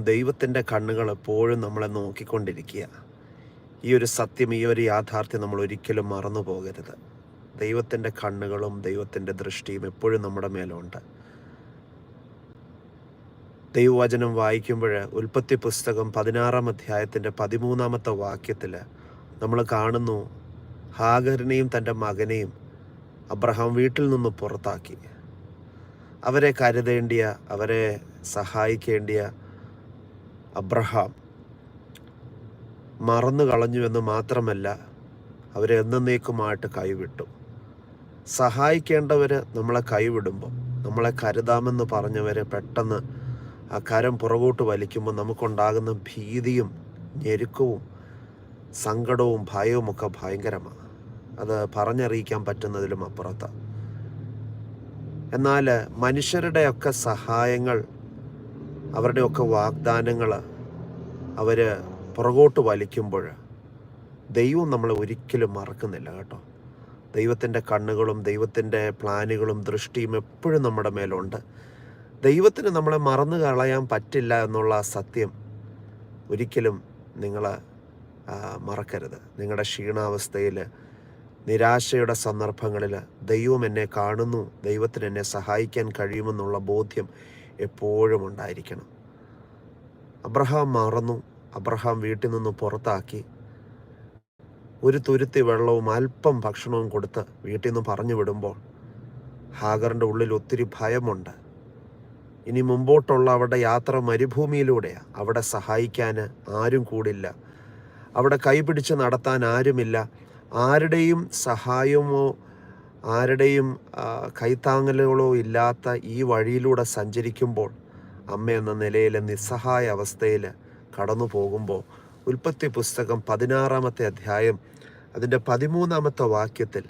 ദൈവത്തിന്റെ കണ്ണുകൾ എപ്പോഴും നമ്മളെ നോക്കിക്കൊണ്ടിരിക്കുക. ഈ ഒരു സത്യം ഈ ഒരു യാഥാർത്ഥ്യം നമ്മൾ ഒരിക്കലും മറന്നു പോകരുത്. ദൈവത്തിന്റെ കണ്ണുകളും ദൈവത്തിന്റെ ദൃഷ്ടിയും എപ്പോഴും നമ്മുടെ മേലുണ്ട്. ദൈവവചനം വായിക്കുമ്പോൾ ഉൽപ്പത്തി പുസ്തകം പതിനാറാം അധ്യായത്തിന്റെ പതിമൂന്നാമത്തെ വാക്യത്തിൽ നമ്മൾ കാണുന്നു ഹാഗറിനെയും തന്റെ മകനെയും അബ്രഹാം വീട്ടിൽ നിന്ന് പുറത്താക്കി. അവരെ കരുതേണ്ടിയ അവരെ സഹായിക്കേണ്ടിയ അബ്രഹാം. മറന്നു കളഞ്ഞുവെന്ന് മാത്രമല്ല അവരെ എന്നേക്കുമായിട്ട് കൈവിട്ടു. സഹായിക്കേണ്ടവർ നമ്മളെ കൈവിടുമ്പോൾ നമ്മളെ കരുതാമെന്ന് പറഞ്ഞവരെ പെട്ടെന്ന് ആ കരം പുറകോട്ട് വലിക്കുമ്പോൾ നമുക്കുണ്ടാകുന്ന ഭീതിയും ഞെരുക്കവും സങ്കടവും ഭയവും ഒക്കെ ഭയങ്കരമാണ്. അത് പറഞ്ഞറിയിക്കാൻ പറ്റുന്നതിലും അപ്പുറത്താണ് എന്നാൽ മനുഷ്യരുടെയൊക്കെ സഹായങ്ങൾ അവരുടെയൊക്കെ വാഗ്ദാനങ്ങൾ അവർ പുറകോട്ട് വലിക്കുമ്പോൾ ദൈവം നമ്മളെ ഒരിക്കലും മറക്കുന്നില്ല കേട്ടോ. ദൈവത്തിന്റെ കണ്ണുകളും ദൈവത്തിന്റെ പ്ലാനുകളും ദൃഷ്ടിയും എപ്പോഴും നമ്മുടെ മേലുണ്ട്. ദൈവത്തിന് നമ്മളെ മറന്നു കളയാൻ പറ്റില്ല എന്നുള്ള സത്യം ഒരിക്കലും നിങ്ങൾ മറക്കരുത്. നിങ്ങളുടെ ക്ഷീണാവസ്ഥയിൽ നിരാശയുടെ സന്ദർഭങ്ങളിൽ ദൈവം എന്നെ കാണുന്നു ദൈവത്തിന് എന്നെ സഹായിക്കാൻ കഴിയുമെന്നുള്ള ബോധ്യം എപ്പോഴും ഉണ്ടായിരിക്കണം. അബ്രഹാം മറന്നു. അബ്രഹാം വീട്ടിൽ നിന്ന് പുറത്താക്കി. ഒരു തുരുത്തി വെള്ളവും അല്പം ഭക്ഷണവും കൊടുത്ത് വീട്ടിൽ നിന്ന് പറഞ്ഞു വിടുമ്പോൾ ഹാഗറിന്റെ ഉള്ളിൽ ഒത്തിരി ഭയമുണ്ട്. ഇനി മുമ്പോട്ടുള്ള അവിടെ യാത്ര മരുഭൂമിയിലൂടെയാണ് അവിടെ സഹായിക്കാൻ ആരും കൂടില്ല. അവിടെ കൈപിടിച്ച് നടത്താൻ ആരുമില്ല. ആരുടെയും സഹായമോ ആരുടെയും കൈത്താങ്ങലുകളോ ഇല്ലാത്ത ഈ വഴിയിലൂടെ സഞ്ചരിക്കുമ്പോൾ അമ്മ എന്ന നിലയിൽ നിസ്സഹായ അവസ്ഥയിൽ കടന്നു പോകുമ്പോൾ ഉൽപ്പത്തി പുസ്തകം പതിനാറാമത്തെ അധ്യായം അതിന്റെ പതിമൂന്നാമത്തെ വാക്യത്തിൽ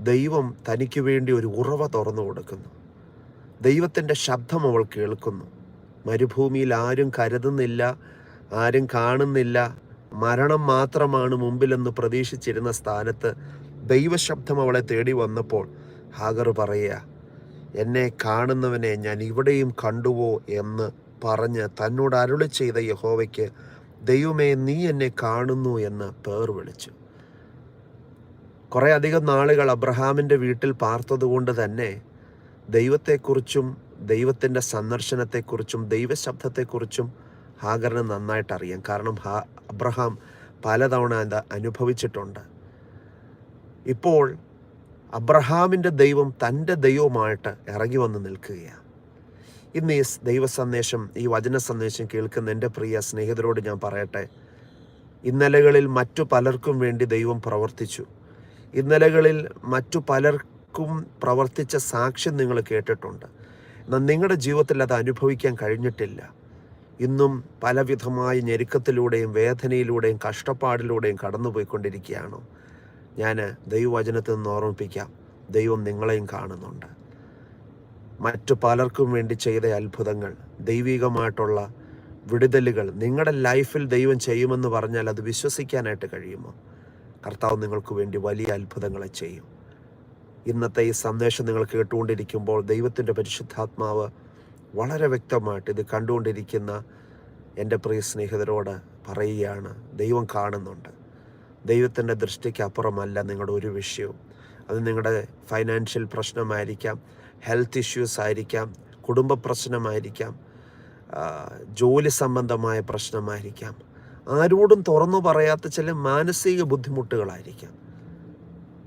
ദൈവം തനിക്ക് വേണ്ടി ഒരു ഉറവ തുറന്നു കൊടുക്കുന്നു. ദൈവത്തിന്റെ ശബ്ദം അവൾ കേൾക്കുന്നു. മരുഭൂമിയിൽ ആരും കരുതുന്നില്ല ആരും കാണുന്നില്ല. മരണം മാത്രമാണ് മുമ്പിലെന്ന് പ്രതീക്ഷിച്ചിരുന്ന സ്ഥാനത്ത് ദൈവശബ്ദം അവളെ തേടി വന്നപ്പോൾ ഹാഗർ പറയുക എന്നെ കാണുന്നവനെ ഞാൻ ഇവിടെയും കണ്ടുവോ എന്ന് പറഞ്ഞ് തന്നോട് അരുളി ചെയ്ത യഹോവയ്ക്ക് ദൈവമേ നീ എന്നെ കാണുന്നു എന്ന് പേർ വിളിച്ചു. കുറേ അധികം നാളുകൾ അബ്രഹാമിന്റെ വീട്ടിൽ പാർത്തതുകൊണ്ട് തന്നെ ദൈവത്തെക്കുറിച്ചും ദൈവത്തിന്റെ സന്ദർശനത്തെക്കുറിച്ചും ദൈവശബ്ദത്തെക്കുറിച്ചും ഹാഗറിന് നന്നായിട്ട് അറിയാം കാരണം ഹാ അബ്രഹാം പലതവണ അനുഭവിച്ചിട്ടുണ്ട്. ഇപ്പോൾ അബ്രഹാമിന്റെ ദൈവം തന്റെ ദൈവമായിട്ട് ഇറങ്ങി വന്ന് നിൽക്കുകയാണ്. ഇന്ന് ഈ ദൈവ സന്ദേശം ഈ വചന സന്ദേശം കേൾക്കുന്ന എന്റെ പ്രിയ സ്നേഹിതരോട് ഞാൻ പറയട്ടെ. ഇന്നലകളിൽ മറ്റു പലർക്കും വേണ്ടി ദൈവം പ്രവർത്തിച്ചു. ഇന്നലകളിൽ മറ്റു പലർക്കും പ്രവർത്തിച്ച സാക്ഷ്യം നിങ്ങൾ കേട്ടിട്ടുണ്ട്. എന്നാൽ നിങ്ങളുടെ ജീവിതത്തിൽ അത് അനുഭവിക്കാൻ കഴിഞ്ഞിട്ടില്ല. ഇന്നും പലവിധമായ ഞെരുക്കത്തിലൂടെയും വേദനയിലൂടെയും കഷ്ടപ്പാടിലൂടെയും കടന്നുപോയിക്കൊണ്ടിരിക്കുകയാണോ. ഞാൻ ദൈവവചനത്തിൽ നിന്ന് ഓർമ്മിപ്പിക്കാം. ദൈവം നിങ്ങളെയും കാണുന്നുണ്ട്. മറ്റു പലർക്കും വേണ്ടി ചെയ്ത അത്ഭുതങ്ങൾ ദൈവികമായിട്ടുള്ള വിടുതലുകൾ നിങ്ങളുടെ ലൈഫിൽ ദൈവം ചെയ്യുമെന്ന് പറഞ്ഞാൽ അത് വിശ്വസിക്കാനായിട്ട് കഴിയുമോ? കർത്താവ് നിങ്ങൾക്ക് വേണ്ടി വലിയ അത്ഭുതങ്ങളെ ചെയ്യും. ഇന്നത്തെ ഈ സന്ദേശം നിങ്ങൾ കേട്ടുകൊണ്ടിരിക്കുമ്പോൾ ദൈവത്തിന്റെ പരിശുദ്ധാത്മാവ് വളരെ വ്യക്തമായിട്ട് ഇത് കണ്ടുകൊണ്ടിരിക്കുന്ന എന്റെ പ്രിയ സ്നേഹിതരോട് പറയുകയാണ് ദൈവം കാണുന്നുണ്ട്. ദൈവത്തിന്റെ ദൃഷ്ടിക്ക് അപ്പുറമല്ല നിങ്ങളുടെ ഒരു വിഷയവും. അത് നിങ്ങളുടെ ഫൈനാൻഷ്യൽ പ്രശ്നമായിരിക്കാം ഹെൽത്ത് ഇഷ്യൂസ് ആയിരിക്കാം കുടുംബ പ്രശ്നമായിരിക്കാം ജോലി സംബന്ധമായ പ്രശ്നമായിരിക്കാം. ആരോടും തുറന്നു പറയാത്ത ചില മാനസിക ബുദ്ധിമുട്ടുകളായിരിക്കാം.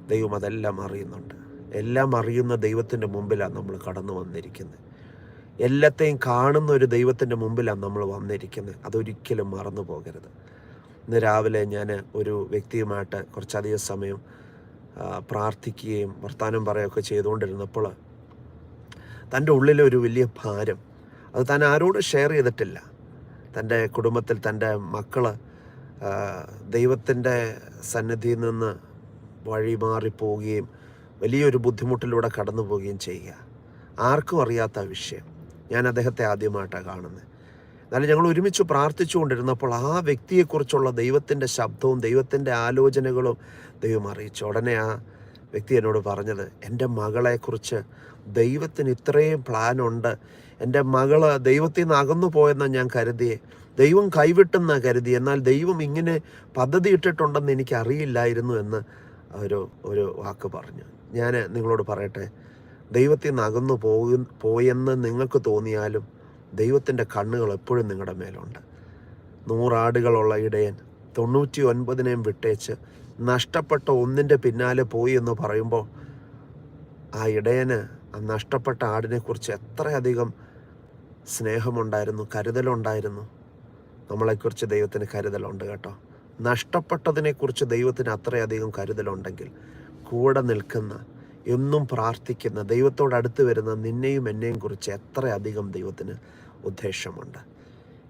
ദൈവം അതെല്ലാം അറിയുന്നുണ്ട്. എല്ലാം അറിയുന്ന ദൈവത്തിന്റെ മുമ്പിലാണ് നമ്മൾ കടന്നു വന്നിരിക്കുന്നത്. എല്ലാത്തെയും കാണുന്ന ഒരു ദൈവത്തിന്റെ മുമ്പിലാണ് നമ്മൾ വന്നിരിക്കുന്നത്. അതൊരിക്കലും മറന്നു പോകരുത്. ഇന്ന് രാവിലെ ഞാൻ ഒരു വ്യക്തിയുമായിട്ട് കുറച്ചധികം സമയം പ്രാർത്ഥിക്കുകയും വർത്തമാനം പറയുകയൊക്കെ ചെയ്തുകൊണ്ടിരുന്നപ്പോൾ തന്റെ ഉള്ളിലെ ഒരു വലിയ ഭാരം അത് താൻ ആരോടും ഷെയർ ചെയ്തിട്ടില്ല. തന്റെ കുടുംബത്തിൽ തന്റെ മക്കൾ ദൈവത്തിന്റെ സന്നിധിയിൽ നിന്ന് വഴി മാറിപ്പോവുകയും വലിയൊരു ബുദ്ധിമുട്ടിലൂടെ കടന്നു പോവുകയും ചെയ്യുക. ആർക്കും അറിയാത്ത വിഷയം. ഞാൻ അദ്ദേഹത്തെ ആദ്യമായിട്ടാണ് കാണുന്നത്. എന്നാലും ഞങ്ങൾ ഒരുമിച്ച് പ്രാർത്ഥിച്ചുകൊണ്ടിരുന്നപ്പോൾ ആ വ്യക്തിയെക്കുറിച്ചുള്ള ദൈവത്തിന്റെ ശബ്ദവും ദൈവത്തിന്റെ ആലോചനകളും ദൈവം അറിയിച്ചു. ഉടനെ ആ വ്യക്തി എന്നോട് പറഞ്ഞത് എന്റെ മകളെക്കുറിച്ച് ദൈവത്തിന് ഇത്രയും പ്ലാനുണ്ട് എന്റെ മകൾ ദൈവത്തിൽ നിന്ന് അകന്നു പോയെന്ന് ഞാൻ കരുതിയേ. ദൈവം കൈവിട്ടെന്ന് കരുതി എന്നാൽ ദൈവം ഇങ്ങനെ പദ്ധതി ഇട്ടിട്ടുണ്ടെന്ന് എനിക്ക് അറിയില്ലായിരുന്നു എന്ന് ഒരു ഒരു വാക്ക് പറഞ്ഞു. ഞാൻ നിങ്ങളോട് പറയട്ടെ ദൈവത്തിൽ നിന്ന് അകന്നു പോയെന്ന് നിങ്ങൾക്ക് തോന്നിയാലും ദൈവത്തിന്റെ കണ്ണുകൾ എപ്പോഴും നിങ്ങളുടെ മേലുണ്ട്. നൂറാടുകളുള്ള ഇടയൻ തൊണ്ണൂറ്റി ഒൻപതിനെയും വിട്ടേച്ച് നഷ്ടപ്പെട്ട ഒന്നിന്റെ പിന്നാലെ പോയി എന്ന് പറയുമ്പോൾ ആ ഇടയന് ആ നഷ്ടപ്പെട്ട ആടിനെക്കുറിച്ച് എത്രയധികം സ്നേഹമുണ്ടായിരുന്നു കരുതലുണ്ടായിരുന്നു. നമ്മളെക്കുറിച്ച് ദൈവത്തിന് കരുതലുണ്ട് കേട്ടോ. നഷ്ടപ്പെട്ടതിനെക്കുറിച്ച് ദൈവത്തിന് അത്രയധികം കരുതലുണ്ടെങ്കിൽ കൂടെ നിൽക്കുന്ന എന്നും പ്രാർത്ഥിക്കുന്ന ദൈവത്തോട് അടുത്ത് വരുന്ന നിന്നെയും എന്നെയും കുറിച്ച് എത്രയധികം ദൈവത്തിന് ഉദ്ദേശമുണ്ട്.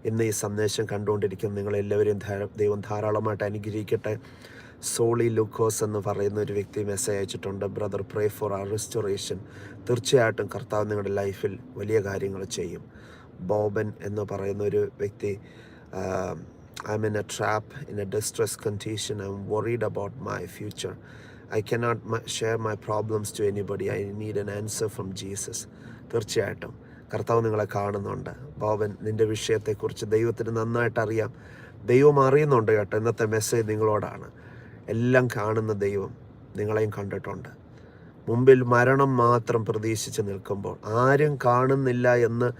ഇന്ന് ഈ സന്ദേശം കണ്ടുകൊണ്ടിരിക്കുന്ന നിങ്ങളെല്ലാവരെയും ദൈവം ധാരാളമായിട്ട് അനുഗ്രഹിക്കട്ടെ. സോളി ലൂക്കോസ് എന്ന് പറയുന്ന ഒരു വ്യക്തി മെസ്സേജ് അയച്ചിട്ടുണ്ട്. Brother pray for our restoration തീർച്ചയായിട്ടും കർത്താവ് നിങ്ങളുടെ ലൈഫിൽ വലിയ കാര്യങ്ങൾ ചെയ്യും. ബോബൻ എന്ന് പറയുന്ന ഒരു വ്യക്തി I'm in a trap in a distress condition I'm worried about my future I cannot share my problems to anybody I need an answer from Jesus തീർച്ചയായിട്ടും. കർത്താവ് നിങ്ങളെ കാണുന്നുണ്ട്. ബോബൻ നിന്റെ വിഷയത്തെക്കുറിച്ച് ദൈവത്തിന് നന്നായിട്ട് അറിയാം. ദൈവം അറിയുന്നുണ്ട് കേട്ടോ. ഇന്നത്തെ മെസ്സേജ് നിങ്ങളോടാണ്. എല്ലാം കാണുന്ന ദൈവം നിങ്ങളെയും കണ്ടിട്ടുണ്ട്. മുമ്പിൽ മരണം മാത്രം പ്രതീക്ഷിച്ച് നിൽക്കുമ്പോൾ ആരും കാണുന്നില്ല എന്ന്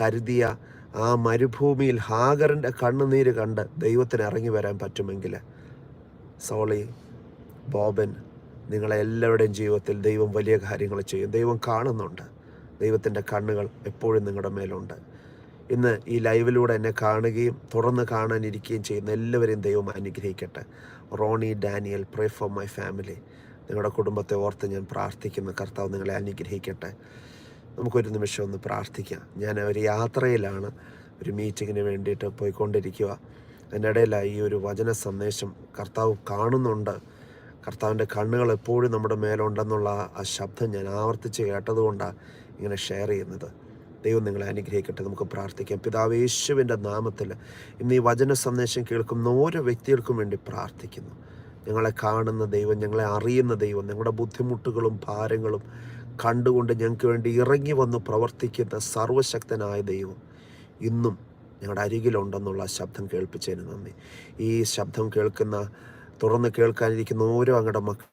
കരുതിയ ആ മരുഭൂമിയിൽ ഹാഗറിന്റെ കണ്ണുനീര് കണ്ട് ദൈവത്തിന് ഇറങ്ങി വരാൻ പറ്റുമെങ്കിൽ സോളി ബോബൻ നിങ്ങളെ എല്ലാവരുടെയും ജീവിതത്തിൽ ദൈവം വലിയ കാര്യങ്ങൾ ചെയ്യും. ദൈവം കാണുന്നുണ്ട്. ദൈവത്തിന്റെ കണ്ണുകൾ എപ്പോഴും നിങ്ങളുടെ മേലുണ്ട്. ഇന്ന് ഈ ലൈവിലൂടെ എന്നെ കാണുകയും തുറന്ന് കാണാനിരിക്കുകയും ചെയ്യുന്ന എല്ലാവരെയും ദൈവം അനുഗ്രഹിക്കട്ടെ. Ronnie Daniel pray for my family നിങ്ങളുടെ കുടുംബത്തെ ഓർത്ത് ഞാൻ പ്രാർത്ഥിക്കുന്ന. കർത്താവ് നിങ്ങളെ അനുഗ്രഹിക്കട്ടെ. നമുക്കൊരു നിമിഷം ഒന്ന് പ്രാർത്ഥിക്കാം. ഞാൻ ഒരു യാത്രയിലാണ് ഒരു മീറ്റിങ്ങിന് വേണ്ടിയിട്ട് പോയിക്കൊണ്ടിരിക്കുക. അതിനിടയിലായി ഈ ഒരു വചന സന്ദേശം കർത്താവ് കാണുന്നുണ്ട്. കർത്താവിന്റെ കണ്ണുകൾ എപ്പോഴും നമ്മുടെ മേലുണ്ടെന്നുള്ള ആ ശബ്ദം ഞാൻ ആവർത്തിച്ച് കേട്ടതുകൊണ്ടാണ് ഇങ്ങനെ ഷെയർ ചെയ്യുന്നത്. ദൈവം നിങ്ങളെ അനുഗ്രഹിക്കട്ടെ. നമുക്ക് പ്രാർത്ഥിക്കാം. പിതാവ് യേശുവിന്റെ നാമത്തിൽ ഇന്ന് ഈ വചന സന്ദേശം കേൾക്കുന്ന ഓരോ വ്യക്തികൾക്കും വേണ്ടി പ്രാർത്ഥിക്കുന്നു. ഞങ്ങളെ കാണുന്ന ദൈവം ഞങ്ങളെ അറിയുന്ന ദൈവം ഞങ്ങളുടെ ബുദ്ധിമുട്ടുകളും ഭാരങ്ങളും കണ്ടുകൊണ്ട് ഞങ്ങൾക്ക് വേണ്ടി ഇറങ്ങി വന്ന് പ്രവർത്തിക്കുന്ന സർവശക്തനായ ദൈവം ഇന്നും ഞങ്ങളുടെ അരികിലുണ്ടെന്നുള്ള ശബ്ദം കേൾപ്പിച്ചതിന് നന്ദി. ഈ ശബ്ദം കേൾക്കുന്ന തുറന്ന് കേൾക്കാനിരിക്കുന്ന ഓരോ അങ്ങയുടെ മക്കൾ